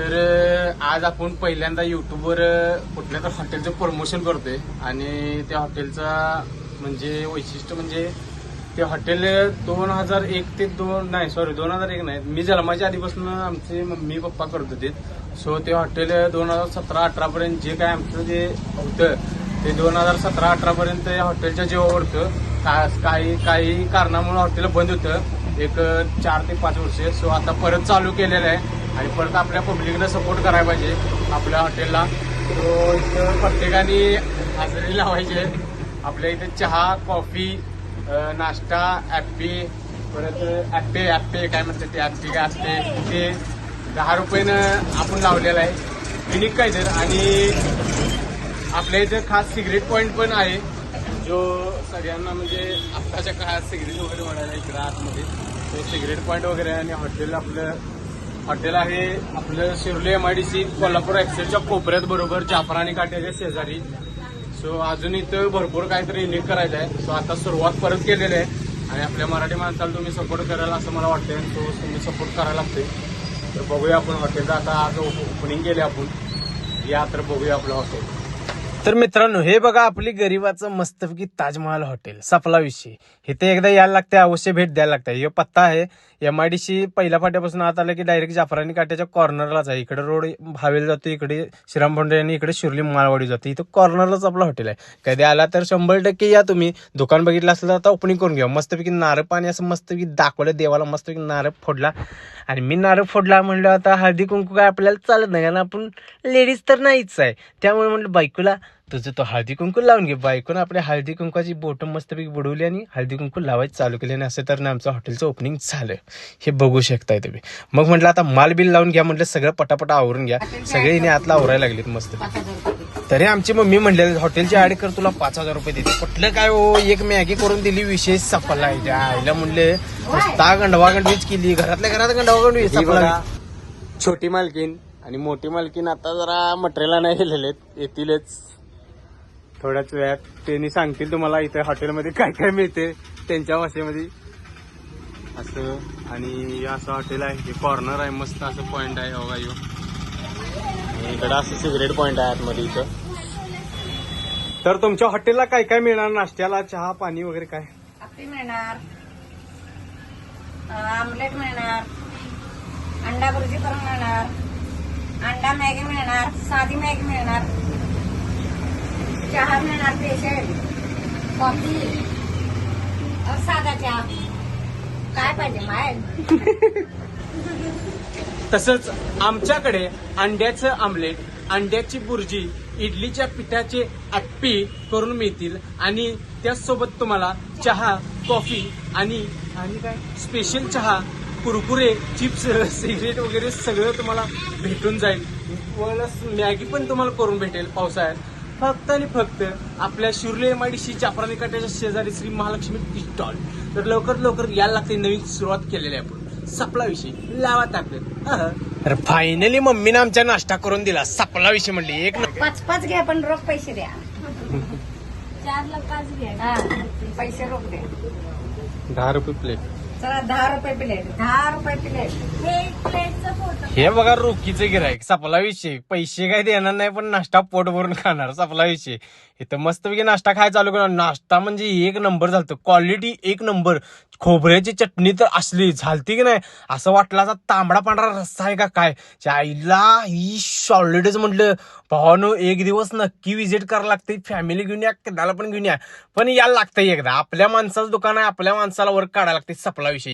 तर आज आपण पहिल्यांदा युट्यूबवर कुठल्या तर हॉटेलचं प्रमोशन करतोय. आणि त्या हॉटेलचा म्हणजे वैशिष्ट्य म्हणजे ते हॉटेल दोन हजार एक ते दोन नाही सॉरी दोन हजार एक नाही. मी जन्माच्या आधीपासून आमचे मम्मी पप्पा करत होते. सो ते हॉटेल दोन हजार सतरा अठरापर्यंत जे काय आमचं जे होतं ते दोन हजार सतरा अठरापर्यंत हॉटेलच्या जेव्हा होतं का- काही काही कारणामुळे हॉटेल बंद होतं. एक चार ते पाच वर्षे सो आता परत चालू केलेलं आहे आणि परत आपल्या पब्लिकला सपोर्ट करायला पाहिजे आपल्या हॉटेलला. सो इथं प्रत्येकाने हजेरी लावायची. आहे आपल्या इथे चहा कॉफी नाश्ता ॲप्पे परत ॲप्पे ॲप्पे काय म्हणतात ते ॲप्पे काय असते ते दहा रुपयेनं आपण लावलेलं आहे. युनिक काय तर आणि आपल्या इथे खास सिगरेट पॉईंट पण आहे. जो सगळ्यांना म्हणजे आत्ताच्या काळात सिगरेट वगैरे म्हणायला इकडं आतमध्ये तो सिगरेट पॉईंट वगैरे आहे आणि हॉटेल आपलं हॉटेल आहे आपलं Shiroli M I D C Kolhapur एक्सेलच्या कोपऱ्यात बरोबर जाफरानी काट्याच्या शेजारी. सो अजून इथं भरपूर काहीतरी युनिक करायचं आहे. सो आता सुरुवात परत केलेली आहे. आणि आपल्या मराठी माणसाला तुम्ही सपोर्ट कराल असं मला वाटतंय. तो तुम्ही सपोर्ट करायला लागते तर बघूया आपण हॉटेलचं आता आज ओपनिंग केले आपण. या तर बघूया आपलं हॉटेल. तर मित्रांनो हे बघा आपली गरीबाचं मस्तपैकी ताजमहाल हॉटेल सफलाविषयी. हे इथे एकदा यायला लागते अवश्य भेट द्यायला लागते हे पत्ता आहे एम आय डी सी पहिल्या फाट्यापासून आत आलं की डायरेक्ट जाफरानी काट्याच्या कॉर्नरलाच आहे. इकडे रोड भावेल जातो इकडे श्रीराम फोंडे आणि इकडे शिर्ली मालवाडी जातो. इथं कॉर्नरलाच आपलं हॉटेल आहे. कधी आला तर शंभर टक्के या तुम्ही. दुकान बघितलं असलं तर आता ओपनिंग करून घ्या मस्तपैकी नारळ पाणी असं मस्तपैकी दाखवलं देवाला मस्तपैकी नारळ फोडला. आणि मी नारळ फोडला म्हणलं आता हळदी कुंकू काय आपल्याला चालत नाही कारण आपण लेडीज तर नाहीच आहे. त्यामुळे म्हटलं बायकोला तुझं तो हळदी कुंकू लावून घे बायकोनं आपल्या हळदी कुंकवाची बोटं मस्तपैकी बुडवली आणि हळदी कुंकू लावायचं चालू केले आणि असं तर आमचं हॉटेलचं ओपनिंग झालं. हे बघू शकताय तुम्ही. मग म्हटलं आता माल बिल लावून घ्या म्हटलं सगळं पटापटा आवरून घ्या. सगळे इने आतला आवरायला लागलेत मस्त. तरी आमची मम्मी म्हणले हॉटेलची ऍड कर तुला पाच हजार रुपये देते. कुठलं काय हो एक मॅगी करून दिली विशेष सफल आहे. आईला म्हणले नुसता गंडवा गंडवीच केली घरातल्या घरात गंडवा गंडवी सफला बघा, छोटी मालकीन आणि मोठी मालकीन आता जरा मटेरियल नाही गेलेले येतीलच. थोड्याच वेळात त्यांनी सांगतील तुम्हाला इथे हॉटेलमध्ये काय काय मिळते त्यांच्या भाषेमध्ये. असं आणि असं हॉटेल आहे हे कॉर्नर आहे मस्त असं पॉईंट आहे बघा यो. इकडं असं सिगरेट पॉईंट आहे आतमध्ये इथं. तर तुमच्या हॉटेलला काय काय मिळणार? नाश्त्याला चहा पाणी वगैरे काय? आपली मिळणार. आमलेट मिळणार. अंडा भुर्जी करून मिळणार. अंडा मॅगी मिळणार. साधी मॅगी मिळणार. चहा मिळणार पेशल कॉफी साधा चहा. काय पाहिजे माय तसंच आमच्याकडे अंड्याचं आमलेट अंड्याची बुर्जी इडलीच्या पिठाचे अप्पी करून मिळतील आणि त्याचसोबत तुम्हाला चहा कॉफी आणि आणि काय? स्पेशल चहा कुरकुरे चिप्स सिगरेट वगैरे सगळं तुम्हाला भेटून जाईल. प्लस मॅगी पण तुम्हाला करून भेटेल पावसाळ्यात. फक्त आणि फक्त आपल्या Shirle M I D C Jafrani काट्याच्या शेजारी श्री महालक्ष्मी स्टॉल तर लवकर लवकर यायला लागते नवीन सुरुवात केलेली आहे आपण. सपला विषय. लावा टाकलं तर फायनली मम्मीने आमच्या नाश्ता करून दिला. सपला विषय म्हणली. एक न- पाच पाच घ्या पण रोख पैसे द्या. चारला पाच घ्या. हा पैसे रोख द्या. दहा रुपये प्लेट चला दहा रुपये प्लेट दहा रुपये प्लेट हे एक प्लेटचा फोटो हे बघा रोखीचे गिरायक सपला विषय. पैसे काय देणार नाही पण नाश्ता पोट भरून खाणार. सपला विषय. इथं मस्तपैकी नाश्ता खायला चालू करणार. नाश्ता म्हणजे एक नंबर झालतं क्वालिटी एक नंबर. खोबऱ्याची चटणी तर असली. झालती की नाही? असं वाटलं असा तांबडा पांढरा रस्सा आहे का काय? आईला ही सॉलिडच म्हटलं. भावानो एक दिवस नक्की विजिट करायला लागते फॅमिली घेऊन या कदाला पण घेऊन या. पण यायला लागतंय एकदा. आपल्या माणसाचं दुकान आहे आपल्या माणसाला वर्क काढायला लागते सपला